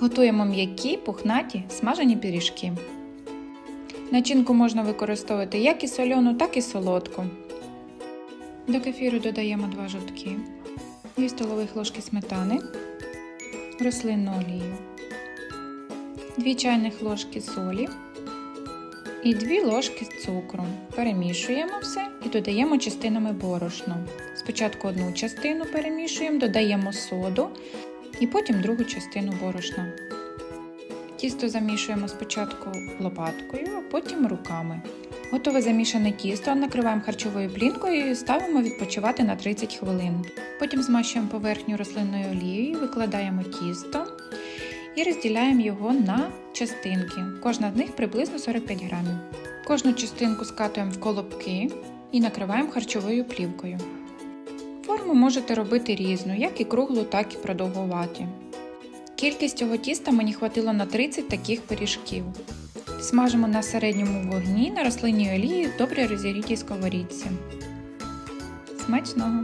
Готуємо м'які, пухнаті, смажені пиріжки. Начинку можна використовувати як і соляну, так і солодку. До кефіру додаємо 2 жовтки, 2 столових ложки сметани, рослинну олію, 2 чайних ложки солі і 2 ложки цукру. Перемішуємо все і додаємо частинами борошну. Спочатку одну частину перемішуємо, додаємо соду і потім другу частину борошна. Тісто замішуємо спочатку лопаткою, а потім руками. Готове замішане тісто накриваємо харчовою плінкою і ставимо відпочивати на 30 хвилин. Потім змащуємо поверхню рослинною олією, викладаємо тісто і розділяємо його на частинки. Кожна з них приблизно 45 грамів. Кожну частинку скатуємо в колобки і накриваємо харчовою плівкою. Форму можете робити різну, як і круглу, так і продовгуваті. Кількість цього тіста мені хватило на 30 таких пиріжків. Смажимо на середньому вогні на рослинній олії в добре розігрітій сковорідці. Смачного!